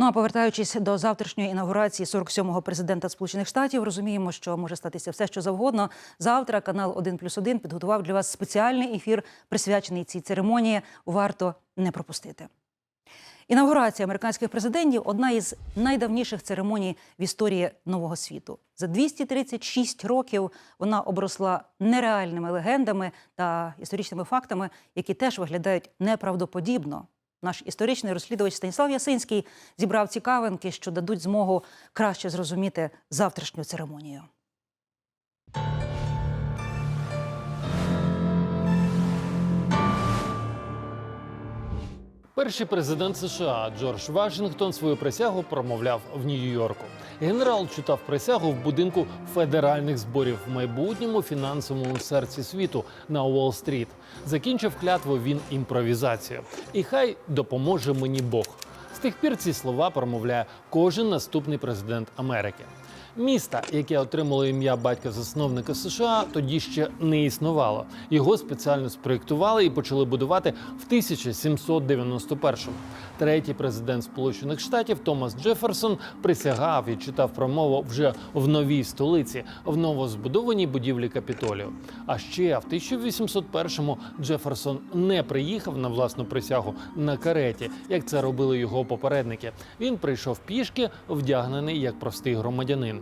Ну а повертаючись до завтрашньої інаугурації 47-го президента Сполучених Штатів, розуміємо, що може статися все, що завгодно. Завтра канал 1 плюс 1 підготував для вас спеціальний ефір, присвячений цій церемонії. Варто не пропустити. Інаугурація американських президентів одна із найдавніших церемоній в історії нового світу. За 236 років вона обросла нереальними легендами та історичними фактами, які теж виглядають неправдоподібно. Наш історичний розслідувач Станіслав Ясинський зібрав цікавинки, що дадуть змогу краще зрозуміти завтрашню церемонію. Перший президент США Джордж Вашингтон свою присягу промовляв в Нью-Йорку. Генерал читав присягу в будинку федеральних зборів в майбутньому фінансовому серці світу на Уолл-стріт. Закінчив клятву він імпровізацію. І хай допоможе мені Бог. З тих пір ці слова промовляє кожен наступний президент Америки. Міста, яке отримало ім'я батька-засновника США, тоді ще не існувало. Його спеціально спроєктували і почали будувати в 1791-му. Третій президент Сполучених Штатів Томас Джеферсон присягав і читав промову вже в новій столиці, в новозбудованій будівлі Капітолію. А ще в 1801-му Джеферсон не приїхав на власну присягу на кареті, як це робили його попередники. Він прийшов пішки, вдягнений як простий громадянин.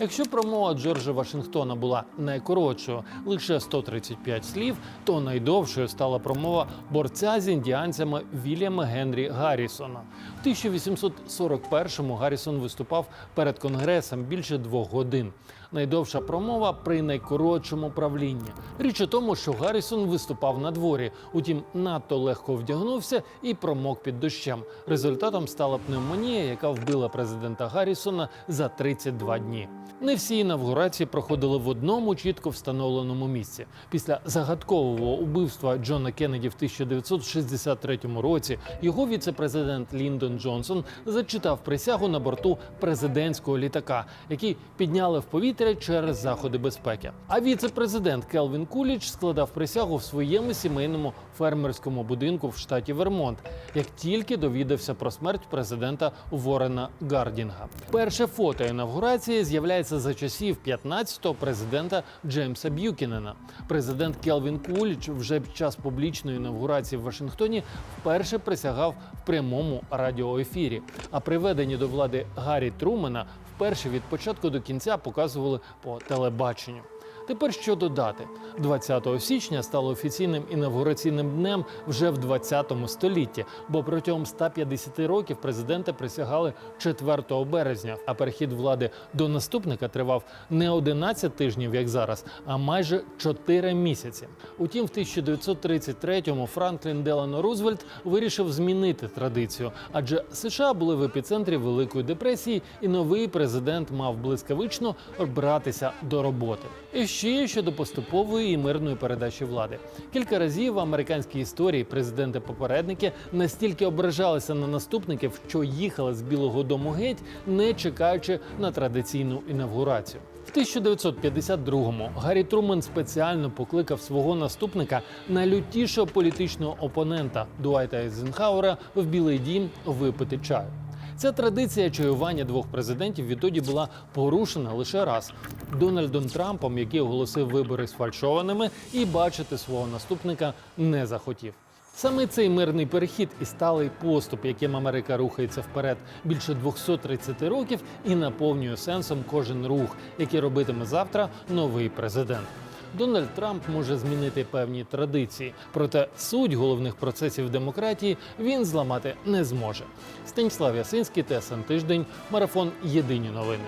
Якщо промова Джорджа Вашингтона була найкоротшою, лише 135 слів, то найдовшою стала промова борця з індіанцями Вільяма Генрі Гаррісона. В 1841-му Гаррісон виступав перед конгресом більше двох годин. Найдовша промова при найкоротшому правлінні. Річ у тому, що Гаррісон виступав на дворі, утім надто легко вдягнувся і промок під дощем. Результатом стала пневмонія, яка вбила президента Гаррісона за 32 дні. Не всі інавгурації проходили в одному чітко встановленому місці. Після загадкового убивства Джона Кеннеді в 1963 році його віце-президент Ліндон Джонсон зачитав присягу на борту президентського літака, який підняли в повітря через заходи безпеки. А віце-президент Келвін Куліч складав присягу в своєму сімейному фермерському будинку в штаті Вермонт, як тільки довідався про смерть президента Ворена Гардінга. Перше фото інавгурації з'являється за часів 15-го президента Джеймса Б'юкінена. Президент Келвін Куліч вже під час публічної інавгурації в Вашингтоні вперше присягав в прямому радіоефірі. А приведені до влади Гаррі Трумена вперше від початку до кінця показували по телебаченню. Тепер що додати? 20 січня стало офіційним інавгураційним днем вже в 20 столітті, бо протягом 150 років президента присягали 4 березня. А перехід влади до наступника тривав не 11 тижнів, як зараз, а майже 4 місяці. Утім, в 1933-му Франклін Делано Рузвельт вирішив змінити традицію, адже США були в епіцентрі Великої депресії, і новий президент мав блискавично братися до роботи. І ще щодо поступової і мирної передачі влади. Кілька разів в американській історії президенти-попередники настільки ображалися на наступників, що їхали з Білого Дому геть, не чекаючи на традиційну інавгурацію. В 1952-му Гаррі Трумен спеціально покликав свого наступника найлютішого політичного опонента Дуайта Ейзенхауера в Білий Дім випити чаю. Ця традиція чаювання двох президентів відтоді була порушена лише раз Дональдом Трампом, який оголосив вибори сфальшованими, і бачити свого наступника не захотів. Саме цей мирний перехід і сталий поступ, яким Америка рухається вперед більше 230 років, і наповнює сенсом кожен рух, який робитиме завтра новий президент. Дональд Трамп може змінити певні традиції, проте суть головних процесів демократії він зламати не зможе. Станіслав Ясинський, ТСН Тиждень, марафон Єдині новини.